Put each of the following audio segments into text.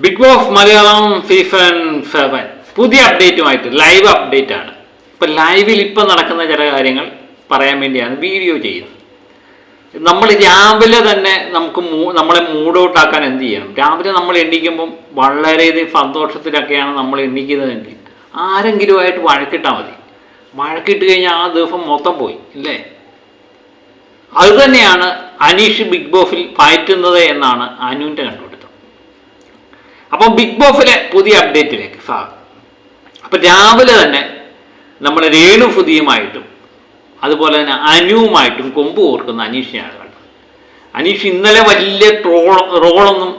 Big Boss Malayalam season seven പുതിയ അപ്ഡേറ്റുമായിട്ട് live update ആണ് ഇപ്പം ലൈവിൽ ഇപ്പം നടക്കുന്ന ചില കാര്യങ്ങൾ പറയാൻ വേണ്ടിയാണ് വീഡിയോ ചെയ്യുന്നത്. നമ്മൾ രാവിലെ തന്നെ നമുക്ക് മൂ- നമ്മളെ മൂഡ് ഔട്ട് ആക്കാൻ എന്ത് ചെയ്യണം? രാവിലെ നമ്മൾ എണ്ണിക്കുമ്പം വളരെയധികം സന്തോഷത്തിലൊക്കെയാണ് നമ്മൾ എണ്ണിക്കുന്നതെങ്കിൽ ആരെങ്കിലുമായിട്ട് വഴക്കിട്ടാൽ മതി. വഴക്കിട്ട് കഴിഞ്ഞാൽ ആ ദിവസം മൊത്തം പോയി അല്ലേ അതുതന്നെയാണ് അനീഷ് ബിഗ് ബോസിൽ പയറ്റുന്നത് എന്നാണ് അനുവിന്റെ കണ്ടുപിടുത്തം അപ്പം ബിഗ് ബോസിലെ പുതിയ അപ്ഡേറ്റിലേക്ക് സ്വാഗതം അപ്പം രാവിലെ തന്നെ നമ്മുടെ രേണു ഫുതിയുമായിട്ടും അതുപോലെ തന്നെ അനുവുമായിട്ടും കൊമ്പ് ഓർക്കുന്ന അനീഷിനെയാണ് കണ്ടത്. അനീഷ് ഇന്നലെ വലിയ ട്രോൾ റോളൊന്നും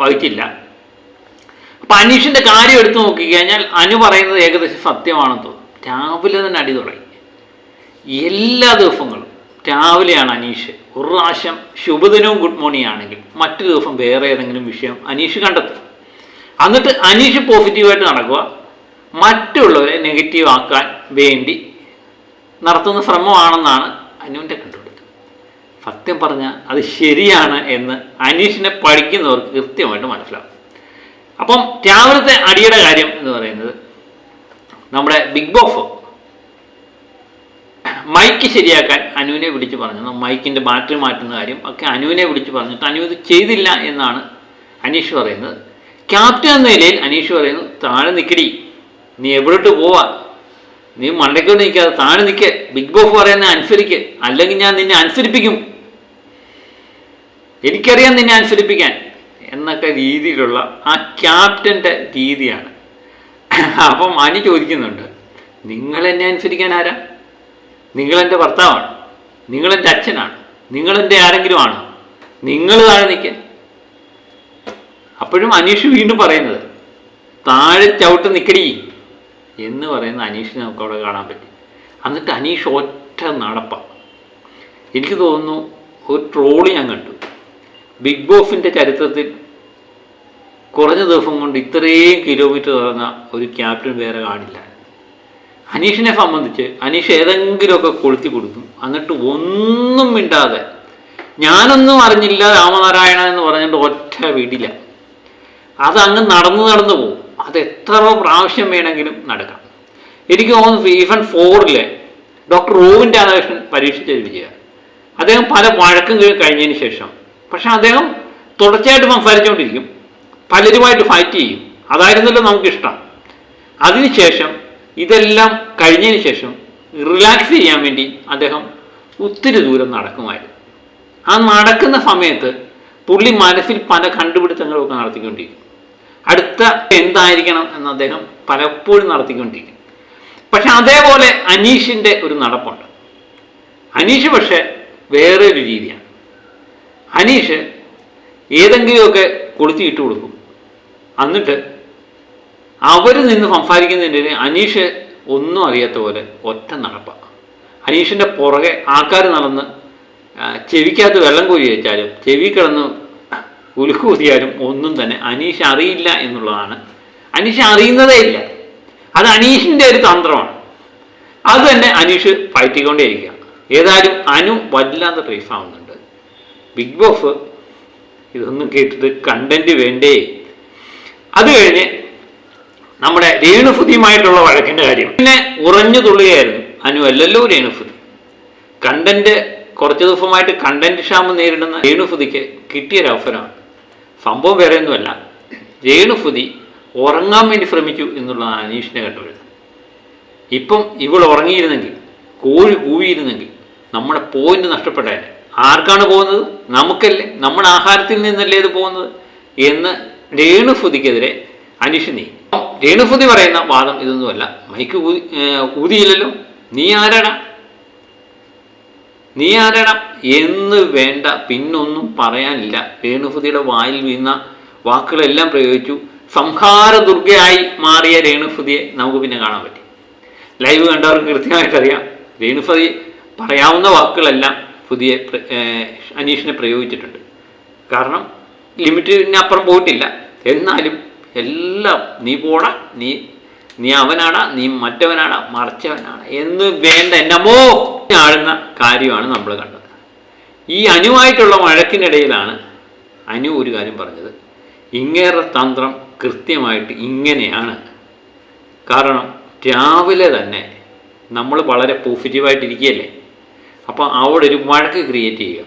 വഹിച്ചില്ല. അപ്പം അനീഷിന്റെ കാര്യം എടുത്തു നോക്കിക്കഴിഞ്ഞാൽ അനു പറയുന്നത് ഏകദേശം സത്യമാണെന്ന് തോന്നുന്നു രാവിലെ തന്നെ അടി തുടങ്ങി. എല്ലാ ദിവസങ്ങളും രാവിലെയാണ് അനീഷ് ഒരു പ്രാവശ്യം ശുഭദിനവും ഗുഡ് മോർണിംഗ് ആണെങ്കിൽ മറ്റു ദിവസം വേറെ ഏതെങ്കിലും വിഷയം അനീഷ് കണ്ടെത്തും. എന്നിട്ട് അനീഷ് പോസിറ്റീവായിട്ട് നടക്കുക. മറ്റുള്ളവരെ നെഗറ്റീവ് ആക്കാൻ വേണ്ടി നടത്തുന്ന ശ്രമമാണെന്നാണ് അനുവിന്റെ കണ്ടുപിടുത്തം. സത്യം പറഞ്ഞാൽ അത് ശരിയാണ് എന്ന് അനീഷിനെ പഠിക്കുന്നവർക്ക് കൃത്യമായിട്ട് മനസ്സിലാവും. അപ്പം രാവിലത്തെ അടിയുടെ കാര്യം എന്ന് പറയുന്നത് നമ്മുടെ ബിഗ് ബോസ് മൈക്ക് ശരിയാക്കാൻ അനുവിനെ വിളിച്ച് പറഞ്ഞു. മൈക്കിന്റെ ബാറ്ററി മാറ്റുന്ന കാര്യം ഒക്കെ അനുവിനെ വിളിച്ച് പറഞ്ഞിട്ട് അനു ഇത് ചെയ്തില്ല എന്നാണ് അനീഷ് പറയുന്നത്. ക്യാപ്റ്റൻ എന്ന നിലയിൽ അനീഷ് പറയുന്നു താഴെ നിൽക്കടി നീ എവിടോട്ട് പോവാ? നീ മണ്ടയ്ക്കോട്ട് നിൽക്കാതെ താഴെ നിൽക്ക് ബിഗ് ബോസ് പറയുന്ന അനുസരിക്ക്. അല്ലെങ്കിൽ ഞാൻ നിന്നെ അനുസരിപ്പിക്കും. എനിക്കറിയാം നിന്നെ അനുസരിപ്പിക്കാൻ. എന്നൊക്കെ രീതിയിലുള്ള ആ ക്യാപ്റ്റന്റെ രീതിയാണ്. അപ്പം അനി ചോദിക്കുന്നുണ്ട് നിങ്ങൾ എന്നെ അനുസരിക്കാൻ ആരാ? നിങ്ങളെന്റെ ഭർത്താവാണ്. നിങ്ങളെന്റെ അച്ഛനാണ്. നിങ്ങളെന്റെ ആരെങ്കിലും ആണോ നിങ്ങൾ താഴെ നിൽക്കാൻ അപ്പോഴും അനീഷ് വീണ്ടും പറയുന്നത് താഴെ ചവിട്ട് നിൽക്കടി എന്ന് പറയുന്ന അനീഷിനെ നമുക്ക് അവിടെ കാണാൻ പറ്റി. എന്നിട്ട് അനീഷ് ഒറ്റ നടപ്പ. എനിക്ക് തോന്നുന്നു ഒരു ട്രോൾ ഞാൻ കണ്ടു. ബിഗ് ബോസിന്റെ ചരിത്രത്തിൽ കുറഞ്ഞ ദിവസം കൊണ്ട് ഇത്രയും കിലോമീറ്റർ നടന്ന ഒരു ക്യാപ്റ്റൻ വേറെ കാണില്ല. അനീഷിനെ സംബന്ധിച്ച് അനീഷ് ഏതെങ്കിലുമൊക്കെ കൊളുത്തി കൊടുക്കും. എന്നിട്ട് ഒന്നും മിണ്ടാതെ ഞാനൊന്നും അറിഞ്ഞില്ല രാമനാരായണ എന്ന് പറഞ്ഞുകൊണ്ട് ഒറ്റ വീടില്ല. അത് അങ്ങ് നടന്നു നടന്നു പോകും അത് എത്ര പ്രാവശ്യം വേണമെങ്കിലും നടക്കാം. എനിക്ക് തോന്നുന്നു സീസൺ ഫോറിലെ ഡോക്ടർ റോവിൻ രാധാകൃഷ്ണൻ പരീക്ഷിച്ചൊരു വിജയം അദ്ദേഹം പല വഴക്കും കഴി- കഴിഞ്ഞതിന് ശേഷം. പക്ഷെ അദ്ദേഹം തുടർച്ചയായിട്ട് സംസാരിച്ചുകൊണ്ടിരിക്കും. പലരുമായിട്ട് ഫൈറ്റ് ചെയ്യും. അതായിരുന്നല്ലോ നമുക്കിഷ്ടം. അതിനുശേഷം ഇതെല്ലാം കഴിഞ്ഞതിന് ശേഷം റിലാക്സ് ചെയ്യാൻ വേണ്ടി അദ്ദേഹം ഒത്തിരി ദൂരം നടക്കുമായിരുന്നു. ആ നടക്കുന്ന സമയത്ത് പുള്ളി മനസ്സിൽ പല കണ്ടുപിടുത്തങ്ങളൊക്കെ നടത്തിക്കൊണ്ടിരിക്കും. അടുത്ത എന്തായിരിക്കണം എന്ന് അദ്ദേഹം പലപ്പോഴും നടത്തിക്കൊണ്ടിരിക്കും പക്ഷെ അതേപോലെ അനീഷിന്റെ ഒരു നടപ്പുണ്ട്. അനീഷ് പക്ഷേ വേറെ ഒരു രീതിയാണ്. അനീഷ് ഏതെങ്കിലുമൊക്കെ കൊളുത്തി ഇട്ട് കൊടുക്കും. എന്നിട്ട് അവർ നിന്ന് സംസാരിക്കുന്നതിന്റെ അനീഷ് ഒന്നും അറിയാത്ത പോലെ ഒറ്റ നടപ്പാണ് അനീഷിന്റെ പുറകെ ആൾക്കാർ നടന്ന് ചെവിക്കകത്ത് വെള്ളം കോരി വെച്ചാലും ചെവി കിടന്ന് ഉലുക്കൂതിയാലും ഒന്നും തന്നെ അനീഷ് അറിയില്ല എന്നുള്ളതാണ്. അനീഷ് അറിയുന്നതേ ഇല്ല. അത് അനീഷിന്റെ ഒരു തന്ത്രമാണ്. അത് തന്നെ അനീഷ് പയറ്റിക്കൊണ്ടേയിരിക്കുക ഏതായാലും അനു വല്ലാതെ റീഫ് ആവുന്നുണ്ട്. ബിഗ് ബോസ് ഇതൊന്നും കേട്ടിട്ട് കണ്ടന്റ് വേണ്ടേ? അത് കഴിഞ്ഞ് നമ്മുടെ രേണുഫുതിയുമായിട്ടുള്ള വഴക്കിന്റെ കാര്യം. പിന്നെ ഉറഞ്ഞു തുള്ളുകയായിരുന്നു. അനു അല്ലല്ലോ രേണുഫുതി കണ്ടന്റ് കുറച്ച് ദിവസമായിട്ട് കണ്ടന്റ് ക്ഷാമം നേരിടുന്ന രേണുഫുതിക്ക് കിട്ടിയൊരു അവസരമാണ് സംഭവം വേറെ ഒന്നുമല്ല. രേണുഫുതി ഉറങ്ങാൻ വേണ്ടി ശ്രമിച്ചു എന്നുള്ളതാണ് അനീഷിനെ കണ്ടുവരുന്നത് ഇപ്പം ഇവൾ ഉറങ്ങിയിരുന്നെങ്കിൽ കോഴി കൂവിയിരുന്നെങ്കിൽ നമ്മുടെ പോയിന്റ് നഷ്ടപ്പെട്ടേനെ. ആർക്കാണ് പോകുന്നത്? നമുക്കല്ലേ നമ്മുടെ ആഹാരത്തിൽ നിന്നല്ലേ ഇത് പോകുന്നത്? എന്ന് രേണുഫുതിക്കെതിരെ അനീഷ് നീ. രേണുഫുതി പറയുന്ന വാദം ഇതൊന്നുമല്ല. മൈക്ക് ഊതിയില്ലല്ലോ. നീ ആരാടാ? നീ ആരണം എന്ന് വേണ്ട. പിന്നൊന്നും പറയാനില്ല. രേണുഭുതിയുടെ വായിൽ വീണ വാക്കുകളെല്ലാം പ്രയോഗിച്ചു. സംഹാര ദുർഗയായി മാറിയ രേണുഭുതിയെ നമുക്ക് പിന്നെ കാണാൻ പറ്റി. ലൈവ് കണ്ടവർക്ക് കൃത്യമായിട്ടറിയാം. രേണുഫതി പറയാവുന്ന വാക്കുകളെല്ലാം പുതിയ അനീഷിനെ പ്രയോഗിച്ചിട്ടുണ്ട്. കാരണം ലിമിറ്റിനപ്പുറം പോയിട്ടില്ല. എന്നാലും എല്ലാം നീ പോണ നീ നീ അവനാടാ നീ മറ്റവനാണ് മറച്ചവനാണ് എന്ന് വേണ്ട. എന്നമോ ആഴുന്ന കാര്യമാണ് നമ്മൾ കണ്ടത്. ഈ അനുവായിട്ടുള്ള വഴക്കിനിടയിലാണ് അനു ഒരു കാര്യം പറഞ്ഞത്. ഇങ്ങേറെ തന്ത്രം കൃത്യമായിട്ട് ഇങ്ങനെയാണ്. കാരണം രാവിലെ തന്നെ നമ്മൾ വളരെ പോസിറ്റീവായിട്ടിരിക്കുകയല്ലേ? അപ്പോൾ അവിടെ ഒരു വഴക്ക് ക്രിയേറ്റ് ചെയ്യുക.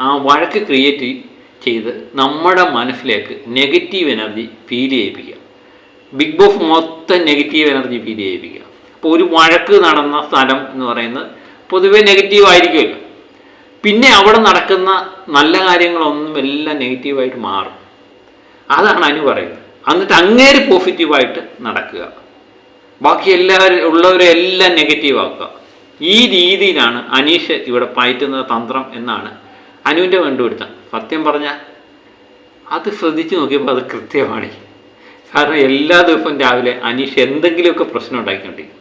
ആ വഴക്ക് ക്രിയേറ്റ് ചെയ്ത് നമ്മുടെ മനസ്സിലേക്ക് നെഗറ്റീവ് എനർജി ഫീൽ ചെയ്യിപ്പിക്കുക. ബിഗ് ബോസ് മൊത്തം നെഗറ്റീവ് എനർജി ഫീൽ ചെയ്യിപ്പിക്കുക. അപ്പോൾ ഒരു വഴക്ക് നടന്ന സ്ഥലം എന്ന് പറയുന്നത് പൊതുവെ നെഗറ്റീവ് ആയിരിക്കുമല്ലോ. പിന്നെ അവിടെ നടക്കുന്ന നല്ല കാര്യങ്ങളൊന്നും എല്ലാം നെഗറ്റീവായിട്ട് മാറും. അതാണ് അനു പറയുന്നത്. എന്നിട്ട് അങ്ങേര് പോസിറ്റീവായിട്ട് നടക്കുക. ബാക്കി എല്ലാവരും ഉള്ളവരെ എല്ലാം നെഗറ്റീവ് ആക്കുക. ഈ രീതിയിലാണ് അനീഷ് ഇവിടെ പയറ്റുന്ന തന്ത്രം എന്നാണ് അനുവിന്റെ കണ്ടുപിടുത്തം. സത്യം പറഞ്ഞാൽ അത് ശ്രദ്ധിച്ചു നോക്കിയപ്പോൾ അത് കൃത്യമാണ്. കാരണം എല്ലാ ദിവസവും രാവിലെ അനീഷ് എന്തെങ്കിലുമൊക്കെ പ്രശ്നം ഉണ്ടാക്കിക്കൊണ്ടിരിക്കും.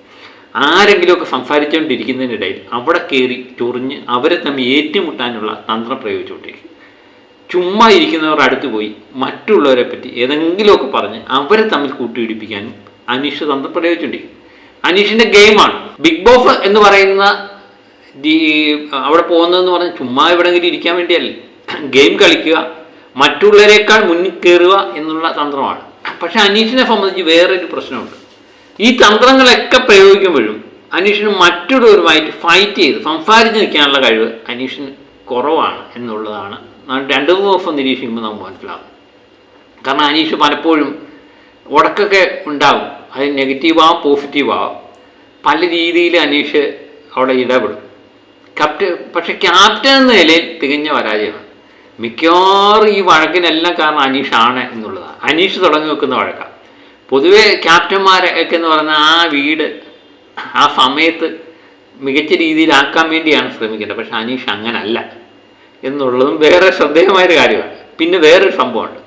ആരെങ്കിലുമൊക്കെ സംസാരിച്ചുകൊണ്ടിരിക്കുന്നതിനിടയിൽ അവിടെ കയറി ചൊറിഞ്ഞ് അവരെ തമ്മിൽ ഏറ്റുമുട്ടാനുള്ള തന്ത്രം പ്രയോഗിച്ചുകൊണ്ടിരിക്കും. ചുമ്മാ ഇരിക്കുന്നവർ അടുത്ത് പോയി മറ്റുള്ളവരെ പറ്റി ഏതെങ്കിലുമൊക്കെ പറഞ്ഞ് അവരെ തമ്മിൽ കൂട്ടിയിടിപ്പിക്കാനും അനീഷ് തന്ത്രം പ്രയോഗിച്ചുകൊണ്ടിരിക്കും. അനീഷിന്റെ ഗെയിമാണ്. ബിഗ് ബോസ് എന്ന് പറയുന്ന അവിടെ പോകുന്നതെന്ന് പറഞ്ഞാൽ ചുമ്മാ എവിടെയെങ്കിലും ഇരിക്കാൻ വേണ്ടിയല്ല? ഗെയിം കളിക്കുക മറ്റുള്ളവരെക്കാൾ മുന്നിൽ കയറുക എന്നുള്ള തന്ത്രമാണ്. പക്ഷേ അനീഷിനെ സംബന്ധിച്ച് വേറൊരു പ്രശ്നമുണ്ട്. ഈ തന്ത്രങ്ങളൊക്കെ പ്രയോഗിക്കുമ്പോഴും അനീഷിന് മറ്റുള്ളവരുമായിട്ട് ഫൈറ്റ് ചെയ്ത് സംസാരിച്ച് നിൽക്കാനുള്ള കഴിവ് അനീഷിന് കുറവാണ് എന്നുള്ളതാണ്. രണ്ട് മൂന്ന് ദിവസം നിരീക്ഷിക്കുമ്പോൾ നമുക്ക് മനസ്സിലാവും. കാരണം അനീഷ് പലപ്പോഴും ഉടക്കൊക്കെ ഉണ്ടാവും. അത് നെഗറ്റീവാകും പോസിറ്റീവാകും പല രീതിയിൽ അനീഷ് അവിടെ ഇടപെടും. ക്യാപ്റ്റൻ പക്ഷെ ക്യാപ്റ്റൻ എന്ന നിലയിൽ തികഞ്ഞ പരാജയമാണ്. മിക്കവാറും ഈ വഴക്കിനെല്ലാം കാരണം അനീഷാണ് എന്നുള്ളതാണ്. അനീഷ് തുടങ്ങി വെക്കുന്ന വഴക്കാണ്. പൊതുവേ ക്യാപ്റ്റന്മാരൊക്കെ എന്ന് പറഞ്ഞാൽ ആ വീട് ആ സമയത്ത് മികച്ച രീതിയിലാക്കാൻ വേണ്ടിയാണ് ശ്രമിക്കേണ്ടത്. പക്ഷെ അനീഷ് അങ്ങനല്ല എന്നുള്ളതും വേറെ ശ്രദ്ധേയമായൊരു കാര്യമാണ്. പിന്നെ വേറൊരു സംഭവമുണ്ട്.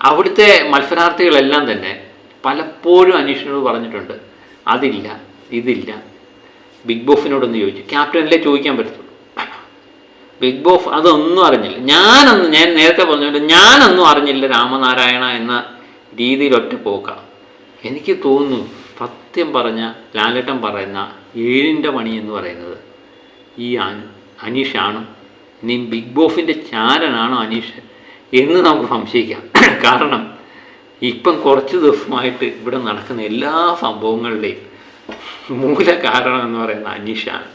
അവിടുത്തെ മത്സരാർത്ഥികളെല്ലാം തന്നെ പലപ്പോഴും അനീഷിനോട് പറഞ്ഞിട്ടുണ്ട് അതില്ല ഇതില്ല. ബിഗ് ബോസിനോടൊന്ന് ചോദിച്ചു. ക്യാപ്റ്റനല്ലേ ചോദിക്കാൻ പറ്റത്തുള്ളൂ. ബിഗ് ബോസ് അതൊന്നും അറിഞ്ഞില്ല. ഞാനൊന്നും ഞാൻ നേരത്തെ പറഞ്ഞുകൊണ്ട് ഞാനൊന്നും അറിഞ്ഞില്ല രാമനാരായണ എന്ന രീതിയിൽ ഒറ്റ പോക്കാം എനിക്ക് തോന്നുന്നു സത്യം പറഞ്ഞ ലാലേട്ടൻ പറയുന്ന ഏഴിന്റെ പണി എന്ന് പറയുന്നത് ഈ അനീഷാണ്. ഇനി ബിഗ് ബോസിന്റെ ചാരനാണോ അനീഷ് എന്ന് നമുക്ക് സംശയിക്കാം. കാരണം ഇപ്പം കുറച്ച് ദിവസമായിട്ട് ഇവിടെ നടക്കുന്ന എല്ലാ സംഭവങ്ങളുടെയും മൂല കാരണം എന്ന് പറയുന്നത് അനീഷാണ്.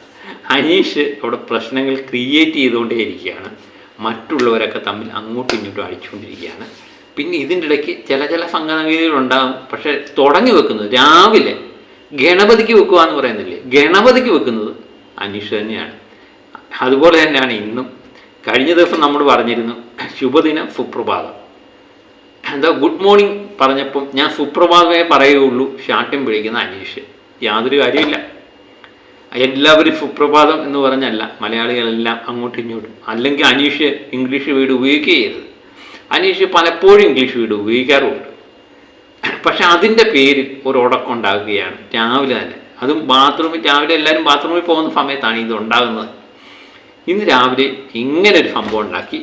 അനീഷ് അവിടെ പ്രശ്നങ്ങൾ ക്രിയേറ്റ് ചെയ്തുകൊണ്ടേയിരിക്കുകയാണ്. മറ്റുള്ളവരൊക്കെ തമ്മിൽ അങ്ങോട്ടും ഇങ്ങോട്ടും അടിച്ചുകൊണ്ടിരിക്കുകയാണ്. പിന്നെ ഇതിന്റെ ഇടയ്ക്ക് ചില ചില സംഗതികളുണ്ടാകും പക്ഷേ തുടങ്ങി വെക്കുന്നത് രാവിലെ ഗണപതിക്ക് വെക്കുക എന്ന് പറയുന്നില്ലേ? ഗണപതിക്ക് വെക്കുന്നത് അനീഷ് തന്നെയാണ്. അതുപോലെ തന്നെയാണ് ഇന്നും കഴിഞ്ഞ ദിവസം നമ്മൾ പറഞ്ഞിരുന്നു ശുഭദിനം സുപ്രഭാതം. എന്താ ഗുഡ് മോർണിംഗ് പറഞ്ഞപ്പം ഞാൻ സുപ്രഭാതമേ പറയുകയുള്ളൂ. ഷാട്ടും പിടിക്കുന്ന അനീഷ്. യാതൊരു കാര്യമില്ല എല്ലാവരും സുപ്രഭാതം എന്ന് പറഞ്ഞല്ല. മലയാളികളെല്ലാം അങ്ങോട്ടും ഇങ്ങോട്ടും. അല്ലെങ്കിൽ അനീഷ് ഇംഗ്ലീഷ് വീട് ഉപയോഗിക്കുകയത് അനീഷ് പലപ്പോഴും ഇംഗ്ലീഷ് വീട് ഉപയോഗിക്കാറുമുണ്ട്. പക്ഷെ അതിന്റെ പേരിൽ ഒരു ഉടക്കം ഉണ്ടാകുകയാണ് രാവിലെ തന്നെ. അതും ബാത്റൂമിൽ രാവിലെ എല്ലാവരും ബാത്റൂമിൽ പോകുന്ന സമയത്താണ് ഇത് ഉണ്ടാകുന്നത്. ഇന്ന് രാവിലെ ഇങ്ങനെ ഒരു സംഭവം ഉണ്ടാക്കി.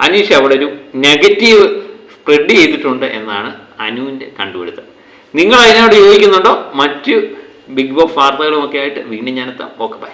അനീഷ് അവിടെ ഒരു നെഗറ്റീവ് സ്പ്രെഡ് ചെയ്തിട്ടുണ്ട് എന്നാണ് അനുവിന്റെ കണ്ടുപിടുത്തം. നിങ്ങൾ അതിനോട് യോജിക്കുന്നുണ്ടോ? മറ്റ് ബിഗ് ബോസ് വാർത്തകളുമൊക്കെ ആയിട്ട് വീണ്ടും ഞാനെത്താം ഓക്കെ ബൈ.